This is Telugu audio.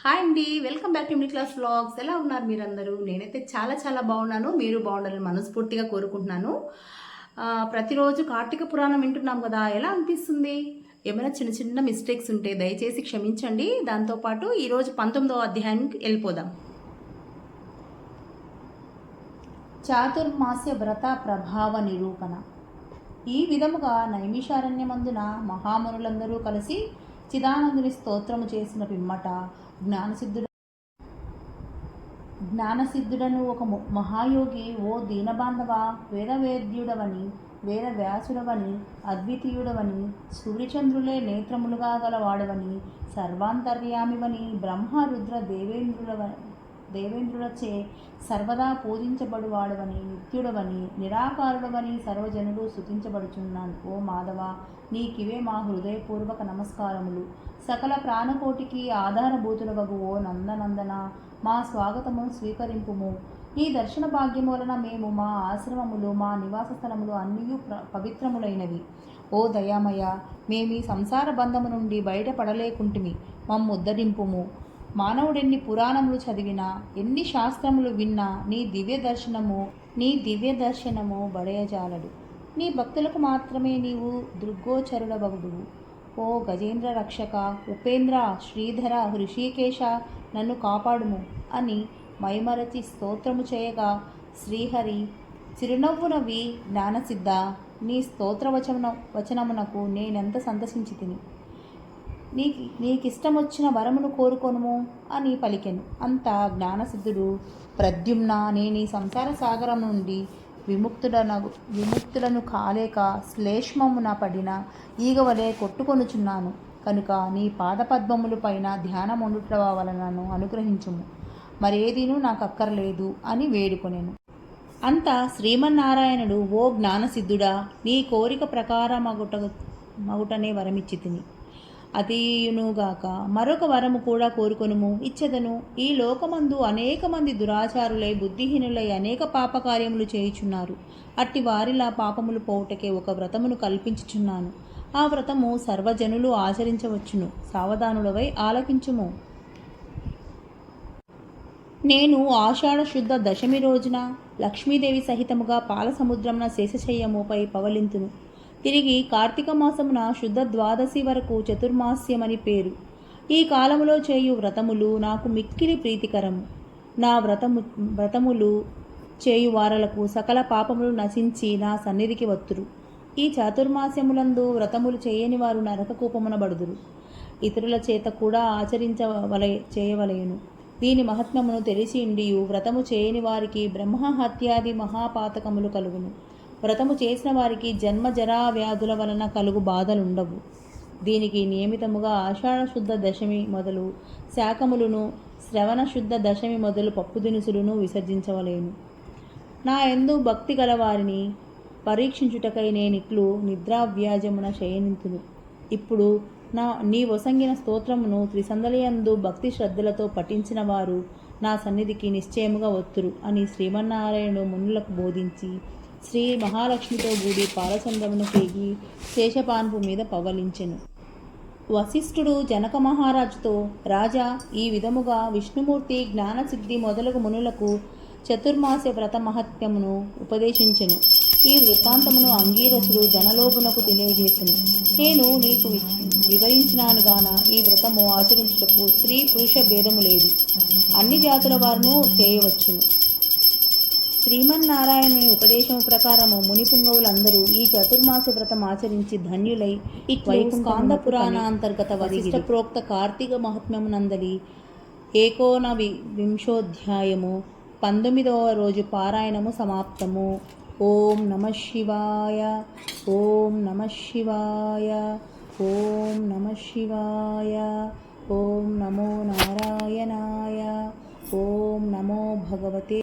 హాయ్ అండి welcome back to middle class vlogs. ఎలా ఉన్నారు మీరందరూ? నేనైతే చాలా చాలా బాగున్నాను. మీరు బాగుండాలని మనస్ఫూర్తిగా కోరుకుంటున్నాను. ప్రతిరోజు కార్తీక పురాణం వింటున్నాం కదా ఎలా అనిపిస్తుంది? ఏమైనా చిన్న చిన్న మిస్టేక్స్ ఉంటే దయచేసి క్షమించండి. దాంతోపాటు ఈరోజు పంతొమ్మిదవ అధ్యాయానికి వెళ్ళిపోదాం. చాతుర్మాస్య వ్రత ప్రభావ నిరూపణ. ఈ విధముగా నైమిషారణ్యమందున మహామునులందరూ కలిసి చిదానందుని స్తోత్రము చేసిన పిమ్మట జ్ఞానసిద్ధుడు జ్ఞానసిద్ధుడను ఒక మహాయోగి ఓ దీనబాంధవ వేదవేద్యుడవని వేద వ్యాసుడవని అద్వితీయుడవని సూర్యచంద్రులే నేత్రములుగా గలవాడవని సర్వాంతర్యామివని బ్రహ్మ రుద్ర దేవేంద్రుడవని దేవేంద్రుడచే సర్వదా పూజించబడువాడవని నిత్యుడవని నిరాకారుడవని సర్వజనులు స్తుతించబడుచున్నాను ఓ మాధవ నీకివే మా హృదయపూర్వక నమస్కారములు. సకల ప్రాణకోటికి ఆధారభూతులవగు ఓ నందనందన మా స్వాగతము స్వీకరింపుము. ఈ దర్శన భాగ్యం వలన మేము మా ఆశ్రమములు మా నివాస స్థలములు అన్నీ పవిత్రములైనవి. ఓ దయామయ మేమీ సంసార బంధము నుండి బయటపడలేకుంటిమి. మమ్ముద్దరింపుము. మానవుడెన్ని పురాణములు చదివినా ఎన్ని శాస్త్రములు విన్నా నీ దివ్య దర్శనము నీ దివ్య దర్శనము బడయజాలడు. నీ భక్తులకు మాత్రమే నీవు దృగ్గోచరుడవగుదువు. ఓ గజేంద్ర రక్షక ఉపేంద్ర శ్రీధర హృషికేశ నన్ను కాపాడుము అని మైమరచి స్తోత్రము చేయగా శ్రీహరి చిరునవ్వునవి జ్ఞానసిద్ధ నీ స్తోత్ర వచన వచనమునకు నేనెంత సంతసించి తిని నీకు నీకిష్టమొచ్చిన వరమును కోరుకొనుము అని పలికెను. అంత జ్ఞానసిద్ధుడు. ప్రద్యుమ్న నేను ఈ సంసార సాగరం నుండి విముక్తుడనగు విముక్తులను కాలేక శ్లేష్మమున పడిన ఈగవలే కొట్టుకొనుచున్నాను. కనుక నీ పాదపద్మముల పైన ధ్యానముండుట వలనను అనుగ్రహించుము. మరేదీను నాకు అక్కర్లేదు అని వేడుకొనెను. అంత శ్రీమన్నారాయణుడు ఓ జ్ఞానసిద్ధుడా నీ కోరిక ప్రకారమగుట మగుటనే వరమిచ్చితిని అతీయునుగాక మరొక వరము కూడా కోరుకొనుము. ఇచ్చెదను ఈ లోకమందు అనేక మంది దురాచారులై బుద్ధిహీనులై అనేక పాపకార్యములు చేయుచున్నారు. అట్టి వారిలా పాపములు పోవుటకే ఒక వ్రతమును కల్పించుచున్నాను. ఆ వ్రతము సర్వజనులు ఆచరించవచ్చును. సావధానులవై ఆలకించుము. నేను ఆషాఢ శుద్ధ దశమి రోజున లక్ష్మీదేవి సహితముగా పాల సముద్రమున శేషశయ్యముపై పవలింతును. తిరిగి కార్తీక మాసమున శుద్ధ ద్వాదశి వరకు చతుర్మాస్యమని పేరు. ఈ కాలములో చేయు వ్రతములు నాకు మిక్కిలి ప్రీతికరము. నా వ్రతము వ్రతములు చేయు వారలకు సకల పాపములు నశించి నా సన్నిధికి వత్తురు. ఈ చాతుర్మాస్యములందు వ్రతములు చేయని వారు నరక కూపమున బడుదురు. ఇతరుల చేత కూడా ఆచరించవలే చేయవలయును దీని మహత్మమును తెలిసి ఉండియు వ్రతము చేయని వారికి బ్రహ్మహత్యాది మహాపాతకములు కలుగును. వ్రతము చేసిన వారికి జన్మ జరా వ్యాధుల వలన కలుగు బాధలుండవు. దీనికి నియమితముగా ఆషాఢ శుద్ధ దశమి మొదలు శాకములను శ్రవణ శుద్ధ దశమి మొదలు పప్పు దినుసులను విసర్జించవలేను. నా ఎందు భక్తి గలవారిని పరీక్షించుటకై నేనిట్లు నిద్రావ్యాజమున శయనింతును. ఇప్పుడు నా నీ వసంగిన స్తోత్రమును త్రిసందలయందు భక్తి శ్రద్ధలతో పఠించిన వారు నా సన్నిధికి నిశ్చయముగా వత్తురు అని శ్రీమన్నారాయణుడు మునులకు బోధించి శ్రీ మహాలక్ష్మితో గూడి పాలచంద్రమును పేగి శేషపాన్పు మీద పవలించెను. వశిష్ఠుడు జనక మహారాజుతో రాజా ఈ విధముగా విష్ణుమూర్తి జ్ఞానసిద్ధి మొదలగు మునులకు చతుర్మాస వ్రత మహత్యమును ఉపదేశించెను. ఈ వృత్తాంతమును అంగీరసుడు ధనలోభునకు తెలియజేసెను. నేను నీకు వి- వివరించినాను గాన ఈ వ్రతము ఆచరించుటకు స్త్రీ పురుష భేదము లేదు. అన్ని జాతుల వారును చేయవచ్చును. శ్రీమన్నారాయణుని ఉపదేశం ప్రకారము మునిపుంగవులందరూ ఈ చతుర్మాస వ్రతం ఆచరించి ధన్యులై వైకుంఠాంద పురాణాంతర్గత వశిష్ట ప్రోక్త కార్తీక మహాత్మ్యమునందలి ఏకోన వి వింశోధ్యాయము పంతొమ్మిదవ రోజు పారాయణము సమాప్తము. ఓం నమ శివాయ ఓం నమ శివాయ ఓం నమ శివాయ ఓం నమో నారాయణాయ ఓం నమో భగవతే